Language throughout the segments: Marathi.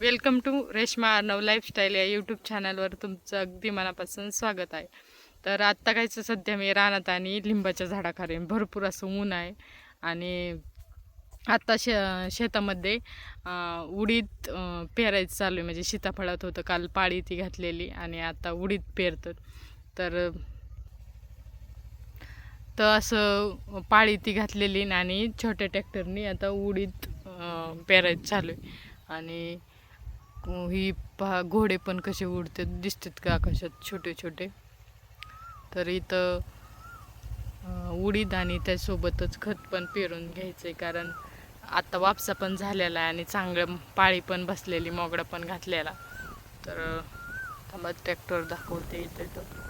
Welcome to Reshma Arnav lifestyle या यूट्यूब चॅनलवर तुमचं अगदी मनापासून स्वागत आहे. तर आत्ता कायचं सध्या मी रानात आणि लिंबाच्या झाडाखाली भरपूर असं ऊन आहे. आणि आत्ता शे शेतामध्ये उडीद पेरायचं चालू आहे. म्हणजे सीताफळात होतं काल पाळी ती घातलेली आणि आता उडीद पेरतात तर तर असं पाळी ती घातलेली आणि छोट्या ट्रॅक्टरनी आता उडीद पेरायचं चालू आहे. आणि ही पहा घोडे पण कसे उडतात दिसतात का आकाशात छोटे छोटे. तर इथं उडीद आणि त्यासोबतच खत पण पेरून घ्यायचं आहे कारण आता वापसा पण झालेला आहे आणि चांगलं पाळी पण बसलेली मोगडा पण घातलेला. तर थांबा ट्रॅक्टर दाखवते इथं. तर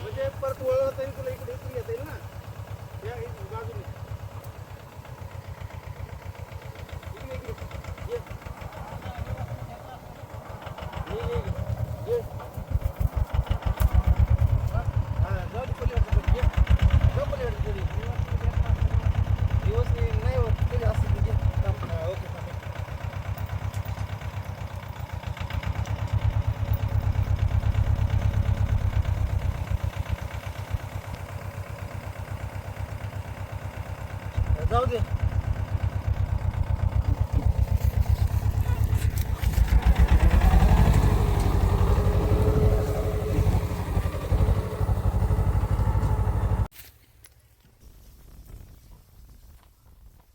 म्हणजे परत वळवता येईल तुला इकडे इकडे येता येईल ना या इकडे बाजूने इकडे इकडे ये. ये, ये, ये. ये. हा, जाऊ दे पलीकडे पलीकडे. ये. जाऊ पलीकडे थोडी. दिवस नाही नाही होत तरी असं म्हणजे थांब. हा, ओके थांब. जाऊ दे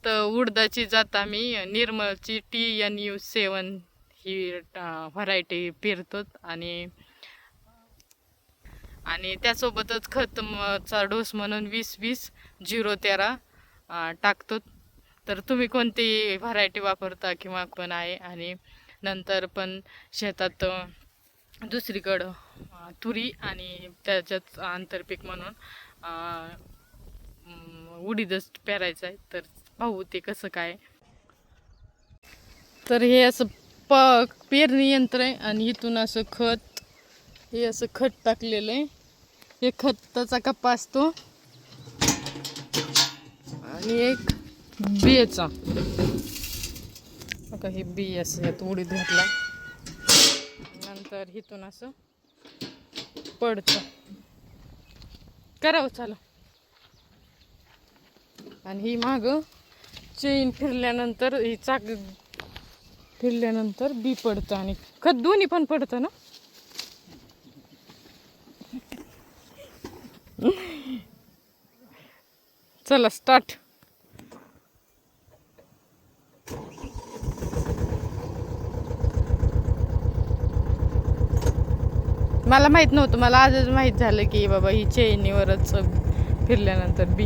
तर उडदाची जात आम्ही निर्मलची टी एन यू सेवन ही व्हरायटी पेरतो आणि आणि त्यासोबतच खतचा डोस म्हणून वीस वीस झिरो तेरा टाकतो. तर तुम्ही कोणती व्हरायटी वापरता किंवा पण आहे? आणि नंतर पण शेतात दुसरीकडं तुरी आणि त्याच्यात आंतरपीक म्हणून उडीदच पेरायचं आहे. तर पाहू ते कसं काय. तर हे असं प पेरणी यंत्र आहे आणि इथून असं खत हे असं खत टाकलेलं आहे. हे खताचा कप्पा असतो. आणि एक बियेचा. बघा हे बी असं यात उडीत घातला. नंतर इथून असं पडतं. करावं चालू. आणि ही माग चेन फिरल्यानंतर ही चाक फिरल्यानंतर बी पडतं आणि खत दोन्ही पण पडतं ना? चला स्टार्ट मला माहीत नव्हतं. मला आजच माहीत झालं की बाबा ही चेनीवरच फिरल्यानंतर बी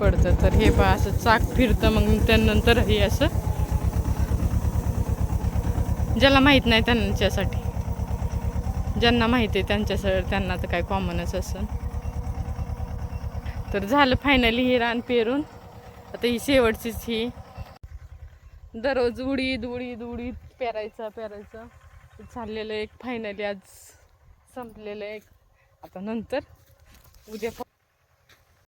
पडतं. तर हे पहा असं चाक फिरतं. मग त्यानंतर हे असं ज्याला माहीत नाही त्यांच्यासाठी. ज्यांना माहिती आहे त्यांच्यासाठी त्यांना तर काय कॉमनच असं. तर झालं फायनली हे रान पेरून. आता ही शेवटचीच ही. दररोज उडीद उडीद उडीद पेरायचा पेरायचा. चाललेलं एक फायनली आज संपलेलं एक आता नंतर उद्या